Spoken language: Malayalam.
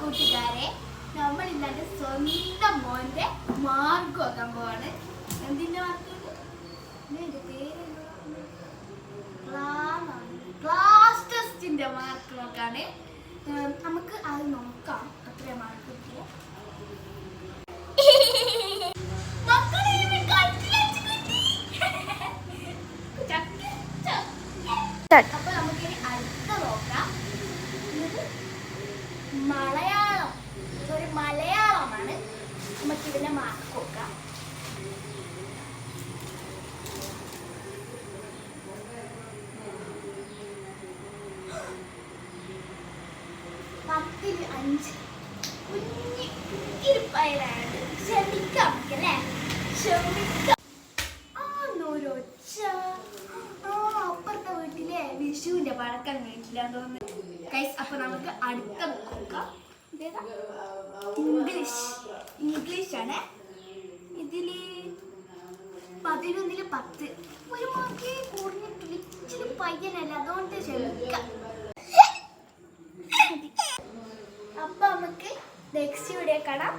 കൂട്ടുകാരെ നമ്മൾ ഇന്നത്തെ സ്വന്തം മോന്റെ മാർക്ക് വെക്കാൻ പോവാണ് എന്തിന്റെ മാർക്ക് ക്ലാസ് ടെസ്റ്റിന്റെ മാർക്ക് നോക്കാണ്. നമുക്ക് അത് നോക്കാം. അത്ര മാർക്ക് കിട്ടിയ. അപ്പൊ നമുക്കിനി അടുത്ത നോക്കാം. സോറി മലയാളമാണ് നമുക്ക് ഇതിനെ മാർക്ക് നോക്കാം പത്തിൽ അഞ്ച്. കുഞ്ഞി ഇരുപ്പയലാണ് ക്ഷമിക്കാം ക്ഷമിക്കാം. വിഷുവിന്റെ പഴക്കം വീട്ടിലാന്ന് തോന്നുന്നു. അപ്പൊ നമുക്ക് അടുത്ത നോക്കാം? ഇംഗ്ലീഷ്. ഇംഗ്ലീഷ് ആണ് ഇതിൽ പതിനൊന്നിൽ പത്ത്. ഒരു മാർക്ക് കുറഞ്ഞിട്ടില്ല ഇച്ചിരി പയ്യനല്ല അതുകൊണ്ട് ക്ഷമിക്കാം. അപ്പൊ നമുക്ക് നെക്സ്റ്റ് വീഡിയോ കാണാം.